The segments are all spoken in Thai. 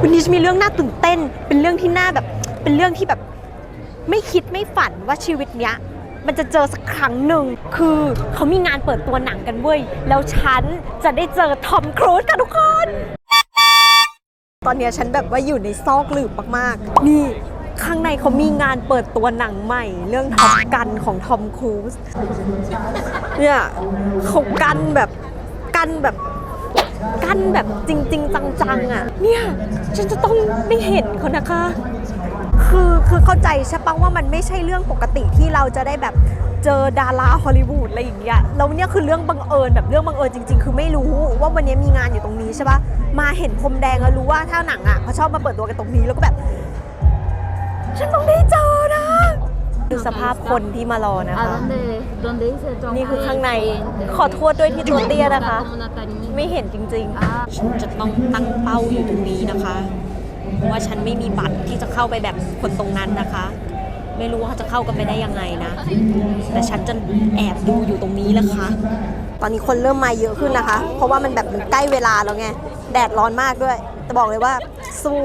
วันนี้จะมีเรื่องน่าตื่นเต้น เป็นเรื่องที่น่าแบบเป็นเรื่องที่แบบไม่คิดไม่ฝันว่าชีวิตเนี้ยมันจะเจอสักครั้งหนึ่ง คือเขามีงานเปิดตัวหนังกันเว้ย แล้วฉันจะได้เจอทอมครูซค่ะทุกคน ตอนนี้ฉันแบบว่าอยู่ในซอกหลืบมากๆ นี่ข้างในเขามีงานเปิดตัวหนังใหม่ เรื่องท็อปกันของทอมครูซ เนี่ยเขากันแบบกันแบบ กั้นแบบจริง ๆ จังๆอะ เนี่ยฉันจะต้องได้เห็นเขานะคะ คือคือเข้าใจใช่ปะว่ามันไม่ใช่เรื่องปกติที่เราจะได้แบบเจอดาราฮอลลีวูดอะไรอย่างเงี้ยแล้วเนี่ยคือเรื่องบังเอิญแบบเรื่องบังเอิญจริง ๆ คือไม่รู้ว่าวันนี้มีงานอยู่ตรงนี้ใช่ปะมาเห็นพรมแดงแล้วรู้ว่าถ้าหนังอะเขาชอบมาเปิดตัวกันตรงนี้แล้วก็แบบ ฉันต้องได้เจอ นะดูสภาพคนที่มารอนะคะ ¿A dónde, dónde dice Tom นี่คือข้างใน Hanks? ขอโทษด้วยที่ตัวเตี้ยนะคะ Como una cariñita. ไม่เห็นจริงๆ ฉันจะต้องตั้งเป้าอยู่ตรงนี้นะคะ เพราะว่าฉันไม่มีบัตรที่จะเข้าไปแบบคนตรงนั้นนะคะ ไม่รู้ว่าเขาจะเข้ากันไปได้ยังไงนะ แต่ฉันจะแอบดูอยู่ตรงนี้แหละค่ะตอนนี้คนเริ่มมาเยอะขึ้นนะคะ เพราะว่ามันแบบมันใกล้เวลาแล้วไง แดดร้อนมากด้วย แต่บอกเลยว่าสู้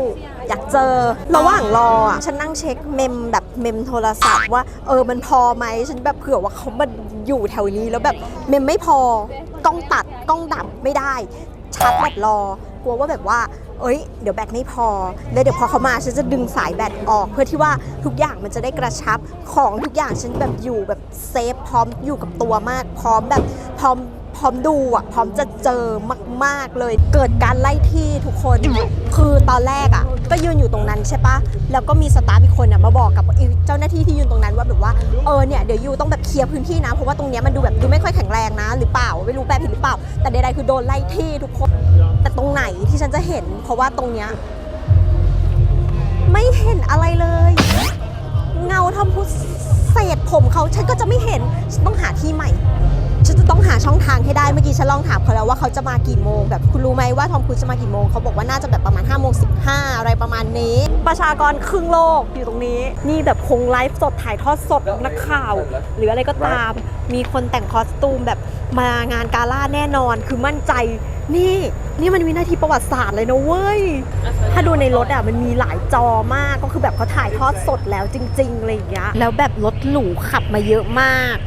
อยากเจอ ระหว่างรออะฉันนั่งเช็คเมมแบบเมมโทรศัพท์ว่าเออมันพอไหมฉันแบบเผื่อว่าเขามาอยู่แถวนี้แล้วแบบเมมไม่พอกล้องตัดกล้องดับไม่ได้ชาร์จแบตรอกลัวว่าแบบว่าเอ้ยเดี๋ยวแบตไม่พอแล้วเดี๋ยวพอเขามาฉันจะดึงสายแบตออก เพื่อที่ว่าทุกอย่างมันจะได้กระชับของทุกอย่างฉันแบบอยู่แบบเซฟพร้อมอยู่กับตัวมาก พร้อมแบบพร้อม พร้อมดูอะพร้อมจะเจอมาก ๆ เลย เกิดการไล่ที่ทุกคน คือตอนแรกอะ ก็ยืนอยู่ตรงนั้นใช่ปะแล้วก็มีสตาฟอีกคนอะมาบอกกับเจ้าหน้าที่ที่ยืนตรงนั้นว่าแบบว่าเออเนี่ยเดี๋ยวยูต้องแบบเคลียร์พื้นที่นะเพราะว่าตรงเนี้ยมันดูแบบดูไม่ค่อยแข็งแรงนะ หรือเปล่าไม่รู้แปลผิดหรือเปล่า แต่ใดๆคือโดนไล่ที่ทุกคน แต่ตรงไหนที่ฉันจะเห็น เพราะว่าตรงเนี้ยไม่เห็นอะไรเลย เงาทอมพุสเศษผมเขาฉันก็จะไม่เห็นต้องหาที่ใหม่ ฉันจะต้องหาช่องทางให้ได้เมื่อกี้ฉันลองถามเขาแล้วว่าเขาจะมากี่โมงแบบคุณรู้ไหมว่าทอมครูซจะมากี่โมงเขาบอกว่าน่าจะแบบประมาณ5้าโมงสิอะไรประมาณนี้ ประชากรครึ่งโลกอยู่ตรงนี้ นี่แบบคงไลฟ์สดถ่ายทอดสดนักข่าว หรืออะไรก็ตาม มีคนแต่งคอสตูมแบบมางานกาล่าแน่นอนคือมั่นใจ นี่นี่มันวินาทีประวัติศาสตร์เลยนะเว้ย ถ้าดูในรถอะมันมีหลายจอมากก็คือแบบเขาถ่ายทอดสดแล้วจริงๆอะไรอย่างเงี้ยแล้วแบบรถหรูขับมาเยอะมาก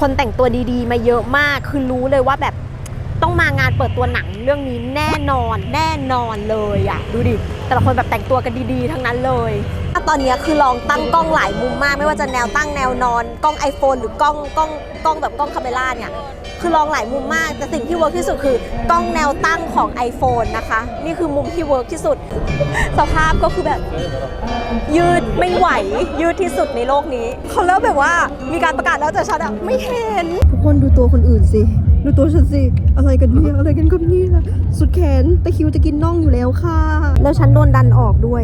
คนแต่งตัวดีๆ มาเยอะมาก คือรู้เลยว่าแบบต้องมางานเปิดตัวหนังเรื่องนี้แน่นอนแน่นอนเลยอะดูดิ แต่ละคนแบบแต่งตัวกันดีๆ ทั้งนั้นเลยตอนนี้คือลองตั้งกล้องหลายมุมมาก ไม่ว่าจะแนวตั้งแนวนอน กล้อง iPhone หรือกล้องกล้องกล้องแบบกล้องคาเมล่าเนี่ย คือลองหลายมุมมาก แต่สิ่งที่เวิร์กที่สุดคือกล้องแนวตั้งของ iPhone นะคะ นี่คือมุมที่เวิร์กที่สุด สภาพก็คือแบบ ยืดไม่ไหว ยืดที่สุดในโลกนี้ เขาเริ่มแบบว่ามีการประกาศแล้วแต่ฉันอะไม่เห็น ทุกคนดูตัวคนอื่นสิ ดูตัวฉันสิ อะไรกันเนี่ย อะไรกันกับเนี่ยสุดแขนตะคริวจะกินน่องอยู่แล้วค่ะ แล้วฉันโดนดันออกด้วย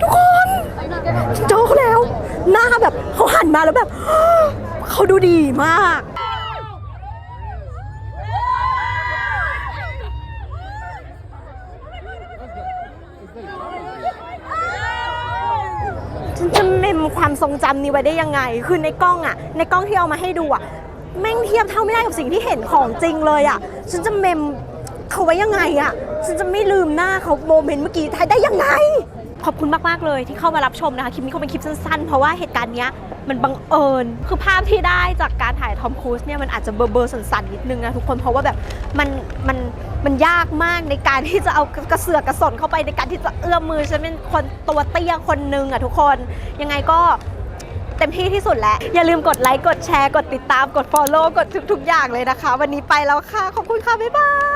ทุกคนฉันเจอเขาแล้ว หน้าแบบเขาหันมาแล้วแบบ เขาดูดีมาก ฉันจะเมมความทรงจำนี้ไว้ได้ยังไง คือในกล้องอะในกล้องที่เอามาให้ดูอะแม่งเทียบเท่าไม่ได้กับสิ่งที่เห็นของจริงเลยอะฉันจะเมมเขาไว้ยังไงอะฉันจะไม่ลืมหน้าเขาโมเมนต์เมื่อกี้ได้ยังไง ขอบคุณมาก ๆ เลยที่เข้ามารับชมนะคะ คลิปนี้เขาเป็นคลิปสั้น ๆ เพราะว่าเหตุการณ์เนี้ย มันบังเอิญ คือภาพที่ได้จากการถ่ายทอมครูซเนี่ยมันอาจจะเบลอๆสั่นๆนิดนึงนะทุกคนเพราะว่าแบบมันมันมันยากมากในการที่จะเอากระเสือกกระสนเข้าไปในการที่จะเอื้อมมือฉันเป็นคนตัวเตี้ยคนนึงอะทุกคนยังไงก็เต็มที่ที่สุดแล้ว อย่าลืมกดไลค์กดแชร์กดติดตามกด Follow กดทุกๆอย่างเลยนะคะ วันนี้ไปแล้วค่ะ ขอบคุณค่ะ บ๊ายบาย